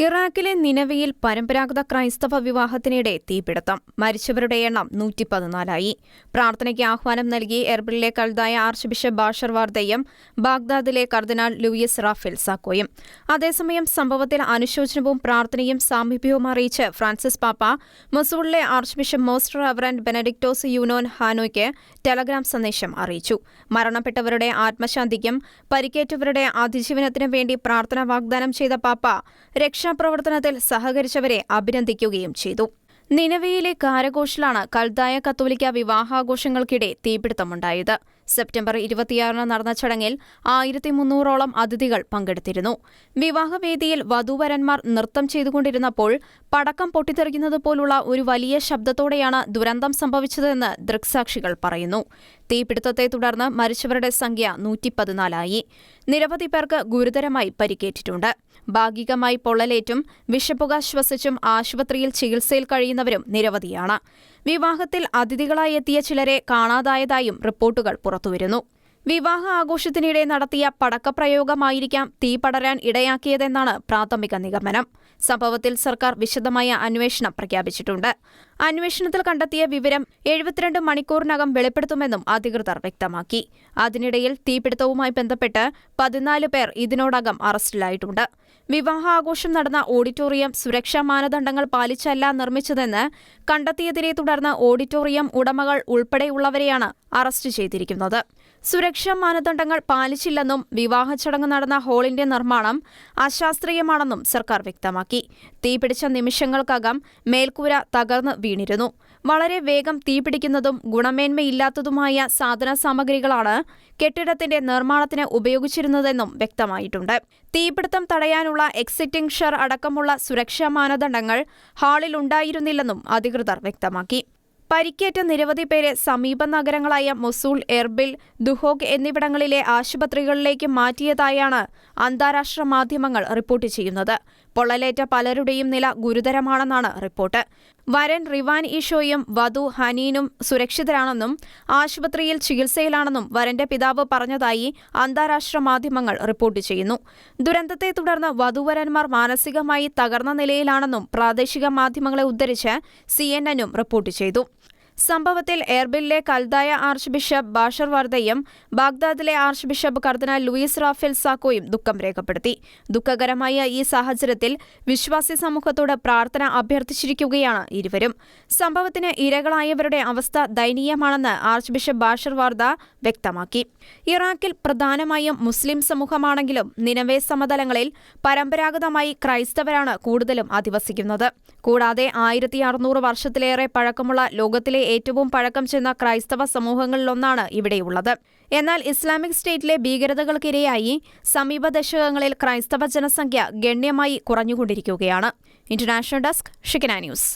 ഇറാഖിലെ നിലവിയിൽ പരമ്പരാഗത ക്രൈസ്തവ വിവാഹത്തിനിടെ തീപിടുത്തം. മരിച്ചവരുടെ എണ്ണം നൂറ്റി പതിനാലായി പ്രാർത്ഥനയ്ക്ക് ആഹ്വാനം നൽകി എർബിളിലെ കൽതായ ആർച്ച് ബിഷപ്പ് ബാഷർ വാർദയും ബാഗ്ദാദിലെ കർദിനാൾ ലൂയിസ് റാഫേൽ സാക്കോയും. അതേസമയം സംഭവത്തിൽ അനുശോചനവും പ്രാർത്ഥനയും സാമീപ്യവും അറിയിച്ച് ഫ്രാൻസിസ് പാപ്പ മൊസൂളിലെ archbishop most reverend Benedictos Younan ഹാനോയ്ക്ക് telegram സന്ദേശം അറിയിച്ചു. മരണപ്പെട്ടവരുടെ ആത്മശാന്തിക്കും പരിക്കേറ്റവരുടെ അതിജീവനത്തിനും വേണ്ടി പ്രാർത്ഥന വാഗ്ദാനം ചെയ്ത പാപ്പ രക്ഷാപ്രവർത്തനത്തിൽ സഹകരിച്ചവരെ അഭിനന്ദിക്കുകയും ചെയ്തു. നിലവിയിലെ കാരഘോഷിലാണ് കൽതായ കത്തോലിക്ക വിവാഹാഘോഷങ്ങൾക്കിടെ തീപിടുത്തമുണ്ടായത്. സെപ്റ്റംബർ ഇരുപത്തിയാറിന് നടന്ന ചടങ്ങിൽ ആയിരത്തി മുന്നൂറോളം അതിഥികൾ പങ്കെടുത്തിരുന്നു. വിവാഹവേദിയിൽ വധുവരന്മാർ നൃത്തം ചെയ്തുകൊണ്ടിരുന്നപ്പോൾ പടക്കം പൊട്ടിത്തെറിക്കുന്നത് പോലുള്ള ഒരു വലിയ ശബ്ദത്തോടെയാണ് ദുരന്തം സംഭവിച്ചതെന്ന് ദൃക്സാക്ഷികൾ പറയുന്നു. തീപിടുത്തത്തെ തുടർന്ന് മരിച്ചവരുടെ സംഖ്യ നൂറ്റിപ്പതിനാലായി. നിരവധി പേർക്ക് ഗുരുതരമായി പരിക്കേറ്റിട്ടുണ്ട്. ഭാഗികമായി പൊള്ളലേറ്റും വിഷപ്പുക ശ്വസിച്ചും ആശുപത്രിയിൽ ചികിത്സയിൽ കഴിയുന്നവരും നിരവധിയാണ്. വിവാഹത്തിൽ അതിഥികളായി എത്തിയ ചിലരെ കാണാതായതായും റിപ്പോർട്ടുകൾ പുറത്തുവരുന്നു. വിവാഹ ആഘോഷത്തിനിടെ നടത്തിയ പടക്കപ്രയോഗമായിരിക്കാം തീ പടരാൻ ഇടയാക്കിയതെന്നാണ് പ്രാഥമിക നിഗമനം. സംഭവത്തിൽ സർക്കാർ വിശദമായ അന്വേഷണം പ്രഖ്യാപിച്ചിട്ടുണ്ട്. അന്വേഷണത്തിൽ കണ്ടെത്തിയ വിവരം എഴുപത്തിരണ്ട് മണിക്കൂറിനകം വെളിപ്പെടുത്തുമെന്നും അധികൃതർ വ്യക്തമാക്കി. അതിനിടയിൽ തീപിടുത്തവുമായി ബന്ധപ്പെട്ട് പതിനാല് പേർ ഇതിനോടകം അറസ്റ്റിലായിട്ടുണ്ട്. വിവാഹാഘോഷം നടന്ന ഓഡിറ്റോറിയം സുരക്ഷാ മാനദണ്ഡങ്ങൾ പാലിച്ചല്ല നിർമ്മിച്ചതെന്ന് കണ്ടെത്തിയതിനെ തുടർന്ന് ഓഡിറ്റോറിയം ഉടമകൾ ഉൾപ്പെടെയുള്ളവരെയാണ് അറസ്റ്റ് ചെയ്തിരിക്കുന്നത്. സുരക്ഷാ മാനദണ്ഡങ്ങൾ പാലിച്ചില്ലെന്നും വിവാഹ ചടങ്ങ് നടന്ന ഹാളിന്റെ നിർമ്മാണം അശാസ്ത്രീയമാണെന്നും സർക്കാർ വ്യക്തമാക്കി. തീപിടിച്ച നിമിഷങ്ങൾക്കകം മേൽക്കൂര തകർന്ന് വീണിരുന്നു. വളരെ വേഗം തീപിടിക്കുന്നതും ഗുണമേന്മയില്ലാത്തതുമായ സാധന സാമഗ്രികളാണ് കെട്ടിടത്തിന്റെ നിർമ്മാണത്തിന് ഉപയോഗിച്ചിരുന്നതെന്നും വ്യക്തമായിട്ടുണ്ട്. തീപിടുത്തം തടയാനുള്ള എക്സിറ്റിംഗ് ഷർ അടക്കമുള്ള സുരക്ഷാ മാനദണ്ഡങ്ങൾ ഹാളിലുണ്ടായിരുന്നില്ലെന്നും അധികൃതർ വ്യക്തമാക്കി. പരിക്കേറ്റ നിരവധി പേരെ സമീപ നഗരങ്ങളായ മൊസൂൾ എർബിൽ ദുഹോഗ് എന്നിവിടങ്ങളിലെ ആശുപത്രികളിലേക്ക് മാറ്റിയതായാണ് അന്താരാഷ്ട്ര മാധ്യമങ്ങൾ റിപ്പോർട്ട് ചെയ്യുന്നത്. പൊള്ളലേറ്റ പലരുടെയും നില ഗുരുതരമാണെന്നാണ് റിപ്പോർട്ട്. വരൻ റിവാൻ ഈഷോയും വധു ഹനീനും സുരക്ഷിതരാണെന്നും ആശുപത്രിയിൽ ചികിത്സയിലാണെന്നും വരന്റെ പിതാവ് പറഞ്ഞതായി അന്താരാഷ്ട്ര മാധ്യമങ്ങൾ റിപ്പോർട്ട് ചെയ്യുന്നു. ദുരന്തത്തെ തുടർന്ന് വധുവരന്മാർ മാനസികമായി തകർന്ന നിലയിലാണെന്നും പ്രാദേശിക മാധ്യമങ്ങളെ ഉദ്ധരിച്ച് സി റിപ്പോർട്ട് ചെയ്തു. സംഭവത്തിൽ എർബിലിലെ കൽദായ ആർച്ച് ബിഷപ്പ് ബാഷർ വർദ്ധയും ബാഗ്ദാദിലെ ആർച്ച് ബിഷപ്പ് കർദിനാൾ ലൂയിസ് റാഫേൽ സാക്കോയും ദുഃഖം രേഖപ്പെടുത്തി. ദുഃഖകരമായ ഈ സാഹചര്യത്തിൽ വിശ്വാസി സമൂഹത്തോട് പ്രാർത്ഥന അഭ്യർത്ഥിച്ചിരിക്കുകയാണ് ഇരുവരും. സംഭവത്തിന് ഇരകളായവരുടെ അവസ്ഥ ദയനീയമാണെന്ന് ആർച്ച് ബിഷപ്പ് ബാഷർ വാർദ വ്യക്തമാക്കി. ഇറാഖിൽ പ്രധാനമായും മുസ്ലിം സമൂഹമാണെങ്കിലും നിലവേ സമതലങ്ങളിൽ പരമ്പരാഗതമായി ക്രൈസ്തവരാണ് കൂടുതലും അധിവസിക്കുന്നത്. കൂടാതെ ആയിരത്തി അറുന്നൂറ് വർഷത്തിലേറെ പഴക്കമുള്ള ലോകത്തിലെ ഏറ്റവും പഴക്കം ചെന്ന ക്രൈസ്തവ സമൂഹങ്ങളിലൊന്നാണ് ഇവിടെയുള്ളത്. എന്നാൽ ഇസ്ലാമിക് സ്റ്റേറ്റിലെ ഭീകരതകൾക്കിരയായി സമീപ ദശകങ്ങളിൽ ക്രൈസ്തവ ജനസംഖ്യ ഗണ്യമായി കുറഞ്ഞുകൊണ്ടിരിക്കുകയാണ്. International desk Shekinah news.